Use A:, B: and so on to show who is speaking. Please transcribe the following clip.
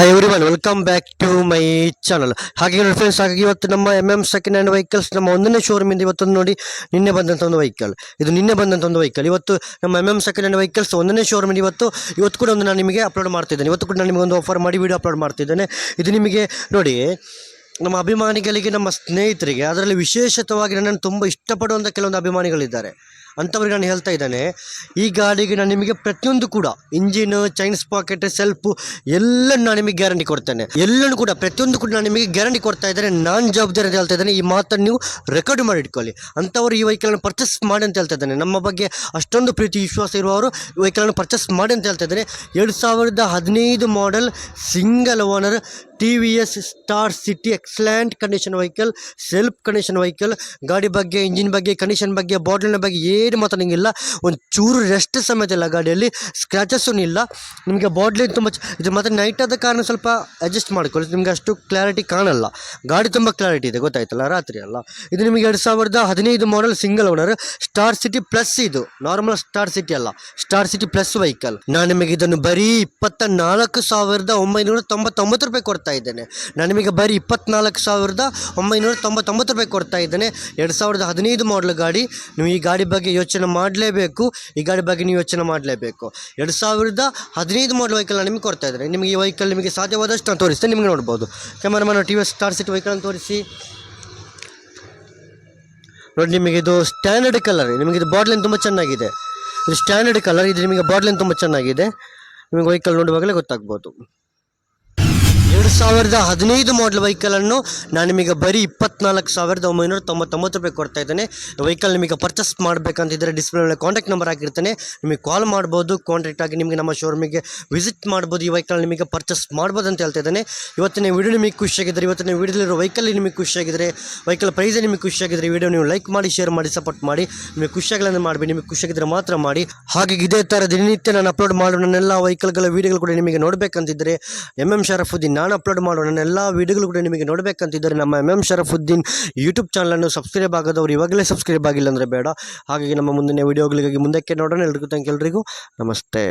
A: Hi every one welcome back to my channel ಹಾಗೆ ನೋಡಿ friends ಹಾಗಾಗಿ ಇವತ್ತು ನಮ್ಮ M M second hand vehicles ನಮ್ಮ ಒಂದನೇ ಶೋರೂಮಿಂದ ಇವತ್ತೊಂದು ನೋಡಿ ನಿನ್ನೆ ಬಂದಂಥ ಒಂದು ವೆಹಿಕಲ್ ಇದು ನಿನ್ನೆ ಬಂದಂಥ ಒಂದು ವೆಹಿಕಲ್ ಇವತ್ತು ನಮ್ಮ M M second hand vehicles ಒಂದನೇ ಶೋರೂಮಿಂದ ಇವತ್ತು ಇವತ್ತು ಕೂಡ ಒಂದು ನಾನು ನಿಮಗೆ ಅಪ್ಲೋಡ್ ಮಾಡ್ತಿದ್ದೇನೆ. ಇವತ್ತು ಕೂಡ ನಾನು ನಿಮಗೆ ಒಂದು ಆಫರ್ ಮಾಡಿ ವೀಡಿಯೋ ಅಪ್ಲೋಡ್ ಮಾಡ್ತಿದ್ದೇನೆ. ಇದು ನಿಮಗೆ ನೋಡಿ, ನಮ್ಮ ಅಭಿಮಾನಿಗಳಿಗೆ, ನಮ್ಮ ಸ್ನೇಹಿತರಿಗೆ, ಅದರಲ್ಲಿ ವಿಶೇಷತವಾಗಿ ನನ್ನನ್ನು ತುಂಬ ಇಷ್ಟಪಡುವಂಥ ಕೆಲವೊಂದು ಅಭಿಮಾನಿಗಳಿದ್ದಾರೆ. ಅಂಥವ್ರಿಗೆ ನಾನು ಹೇಳ್ತಾ ಇದ್ದಾನೆ, ಈ ಗಾಡಿಗೆ ನಾನು ನಿಮಗೆ ಪ್ರತಿಯೊಂದು ಕೂಡ ಇಂಜಿನ್, ಚೈನ್ಸ್ ಪಾಕೆಟ್ ಸೆಲ್ಫು ಎಲ್ಲನೂ ನಾನು ನಿಮಗೆ ಗ್ಯಾರಂಟಿ ಕೊಡ್ತೇನೆ. ಎಲ್ಲನೂ ಕೂಡ ಪ್ರತಿಯೊಂದು ಕೂಡ ನಾನು ನಿಮಗೆ ಗ್ಯಾರಂಟಿ ಕೊಡ್ತಾ ಇದ್ದಾರೆ ನಾನು ಜವಾಬ್ದಾರಿ ಅಂತ ಹೇಳ್ತಾ ಇದ್ದೇನೆ, ಈ ಮಾತನ್ನು ನೀವು ರೆಕಾರ್ಡ್ ಮಾಡಿ ಇಟ್ಕೊಳ್ಳಿ. ಅಂಥವ್ರು ಈ ವೆಹಿಕಲನ್ನು ಪರ್ಚೇಸ್ ಮಾಡಿ ಅಂತ ಹೇಳ್ತಾ ಇದ್ದೇನೆ. ನಮ್ಮ ಬಗ್ಗೆ ಅಷ್ಟೊಂದು ಪ್ರೀತಿ, ವಿಶ್ವಾಸ ಇರುವವರು ವೆಹಿಕಲನ್ನು ಪರ್ಚೇಸ್ ಮಾಡಿ ಅಂತ ಹೇಳ್ತಾ ಇದ್ದೇನೆ. ಎರಡು ಸಾವಿರದ ಹದಿನೈದು model single owner T V S star city excellent condition vehicle self condition vehicle ಗಾಡಿ ಬಗ್ಗೆ ಇಂಜಿನ್ ಬಗ್ಗೆ ಕಂಡೀಷನ್ ಬಗ್ಗೆ ಬಾಟ್ಲಿನ ಬಗ್ಗೆ ಏನು ಮಾತಾಡಂಗಿಲ್ಲ ಒಂದು ಚೂರು ರೆಸ್ಟ್ ಸಮೇತ ಇಲ್ಲ ಗಾಡಿಯಲ್ಲಿ ಸ್ಕ್ರ್ಯಾಚಸ್ಸೂ ಇಲ್ಲ ನಿಮಗೆ ಬಾಟ್ಲಿ ತುಂಬ ಇದು ಮತ್ತು ನೈಟ್ ಆದ ಕಾರಣ ಸ್ವಲ್ಪ ಅಡ್ಜಸ್ಟ್ ಮಾಡ್ಕೊಳ್ಳಿ, ನಿಮಗೆ ಅಷ್ಟು ಕ್ಲಾರಿಟಿ ಕಾಣಲ್ಲ. ಗಾಡಿ ತುಂಬ ಕ್ಲಾರಿಟಿ ಇದೆ, ಗೊತ್ತಾಯ್ತಲ್ಲ, ರಾತ್ರಿ ಅಲ್ಲ. ಇದು ನಿಮಗೆ ಎರಡು ಸಾವಿರದ ಹದಿನೈದು model single owner star city plus ಇದು. ನಾರ್ಮಲ್ ಸ್ಟಾರ್ ಸಿಟಿ ಅಲ್ಲ ಸ್ಟಾರ್ ಸಿಟಿ ಪ್ಲಸ್ ವೆಹಿಕಲ್ ನಾನು ನಿಮಗೆ ಇದನ್ನು ಬರೀ ಇಪ್ಪತ್ತ ನಾಲ್ಕು ಸಾವಿರದ ಒಂಬೈನೂರ ತೊಂಬತ್ತೊಂಬತ್ತು ರೂಪಾಯಿ ಕೊಡ್ತಾ ಇದ್ದೇನೆ. ನಾನು ನಿಮಗೆ ಬರೀ ಇಪ್ಪತ್ನಾಲ್ಕು ಸಾವಿರದ ಒಂಬೈನೂರ ತೊಂಬತ್ತೊಂಬತ್ತು ರೂಪಾಯಿ ಕೊಡ್ತಾ ಇದ್ದೇನೆ. ಎರಡು ಸಾವಿರದ ಹದಿನೈದು ಮಾಡಲ್ ಗಾಡಿ, ನೀವು ಈ ಗಾಡಿ ಬಗ್ಗೆ ಯೋಚನೆ ಮಾಡಲೇಬೇಕು. ಈ ಗಾಡಿ ಬಗ್ಗೆ ನೀವು ಯೋಚನೆ ಮಾಡಲೇಬೇಕು. ಎರಡು ಸಾವಿರದ ಹದಿನೈದು ಮಾಡಲ್ ವೆಹಿಕಲ್ ನಿಮಗೆ ಕೊಡ್ತಾ ಇದ್ದಾರೆ ನಿಮಗೆ ಈ ವೆಹಿಕಲ್ ನಿಮಗೆ ಸಾಧ್ಯವಾದಷ್ಟು ನಾನು ತೋರಿಸ್ತೇನೆ ನಿಮಗೆ ನೋಡ್ಬೋದು. Cameraman T V star city vehicle ತೋರಿಸಿ. ನೋಡಿ ನಿಮಗೆ ಇದು ಸ್ಟ್ಯಾಂಡರ್ಡ್ ಕಲರ್ ನಿಮಗೆ ಇದು ಬಾಟ್ಲಿನ್ ತುಂಬ ಚೆನ್ನಾಗಿದೆ. ಇದು ಸ್ಟ್ಯಾಂಡರ್ಡ್ ಕಲರ್ ಇದು ನಿಮಗೆ ಬಾಡ್ಲೈನ್ ತುಂಬ ಚೆನ್ನಾಗಿದೆ. ನಿಮಗೆ ವೆಹಿಕಲ್ ನೋಡುವಾಗಲೇ ಗೊತ್ತಾಗ್ಬೋದು. ಎರಡು ಸಾವಿರದ ಹದಿನೈದು ಮಾಡಲ್ ವೆಹಿಕಲನ್ನು ನಾನು ನಿಮಗೆ ಬರೀ ಇಪ್ಪತ್ನಾಲ್ಕು ಸಾವಿರದ ಒಂಬೈನೂರ ತೊಂಬತ್ತೊಂಬತ್ತು ರೂಪಾಯಿ ಕೊಡ್ತಾ ಇದ್ದೇನೆ. ವೆಹಿಕಲ್ ನಿಮಗೆ ಪರ್ಚೇಸ್ ಮಾಡಬೇಕಂತಿದ್ದರೆ ಡಿಸ್ಪ್ಲೇ ಮೇಲೆ ಕಾಂಟ್ಯಾಕ್ಟ್ ನಂಬರ್ ಆಗಿರ್ತಾನೆ ನಿಮಗೆ ಕಾಲ್ ಮಾಡ್ಬೋದು ಕಾಂಟ್ಯಾಕ್ಟ್ ಆಗಿ ನಿಮಗೆ ನಮ್ಮ ಶೋರೂಮಿಗೆ ವಿಸಿಟ್ ಮಾಡ್ಬೋದು, ಈ ವೆಹಿಕಲ್ ನಿಮಗೆ ಪರ್ಚೇಸ್ ಮಾಡ್ಬೋದು ಅಂತ ಹೇಳ್ತಾ ಇದ್ದಾನೆ. ಇವತ್ತಿನ ವಿಡಿಯೋ ನಿಮಗೆ ಖುಷಿಯಾಗಿದ್ದರೆ ಇವತ್ತಿನ ವಿಡಿಯೋದಲ್ಲಿರೋ ವೆಹಿಕಲ್ ನಿಮಗೆ ಖುಷಿಯಾಗಿದ್ದರೆ ವೆಹಿಕಲ್ ಪ್ರೈಸ್ ನಿಮಗೆ ಖುಷಿಯಾಗಿದ್ದರೆ ವಿಡಿಯೋ ನೀವು ಲೈಕ್ ಮಾಡಿ ಶೇರ್ ಮಾಡಿ ಸಪೋರ್ಟ್ ಮಾಡಿ. ನಿಮಗೆ ಖುಷಿಯಾಗಲನ್ನು ಮಾಡಬೇಡಿ, ನಿಮಗೆ ಖುಷಿಯಾಗಿದ್ದರೆ ಮಾತ್ರ ಮಾಡಿ. ಹಾಗೆ ಇದೇ ಥರ ದಿನನಿತ್ಯ ನಾನು ಅಪ್ಲೋಡ್ ಮಾಡೋ ನನ್ನೆಲ್ಲ ವೆಹಿಕಲ್ಗಳ ವೀಡಿಯೋಗಳು ಕೂಡ ನಿಮಗೆ ನೋಡಬೇಕಂತಿದ್ದರೆ ಎಂ ಎಂ ಶರಫುದ್ದೀನ್ ನಾನು ಅಪ್ಲೋಡ್ ಮಾಡೋ ನನ್ನ ಎಲ್ಲ ವೀಡಿಯೋಗಳು ಕೂಡ ನಿಮಗೆ ನೋಡಬೇಕಂತಿದ್ದರೆ ನಮ್ಮ ಎಂ ಎಂ ಶರಫುದ್ದೀನ್ ಯೂಟ್ಯೂಬ್ ಚಾನಲನ್ನು ಸಬ್ಸ್ಕ್ರೈಬ್ ಆಗೋದವ್ರು ಇವಾಗಲೇ ಸಬ್ಸ್ಕ್ರೈಬ್ ಆಗಿಲ್ಲ ಅಂದರೆ ಬೇಡ. ಹಾಗಾಗಿ ನಮ್ಮ ಮುಂದಿನ ವೀಡಿಯೋಗಳಿಗಾಗಿ ಮುಂದಕ್ಕೆ ನೋಡೋಣ. ಎಲ್ರಿಗೂ ಥ್ಯಾಂಕ್ ಎಲ್ರಿಗೂ ನಮಸ್ತೆ.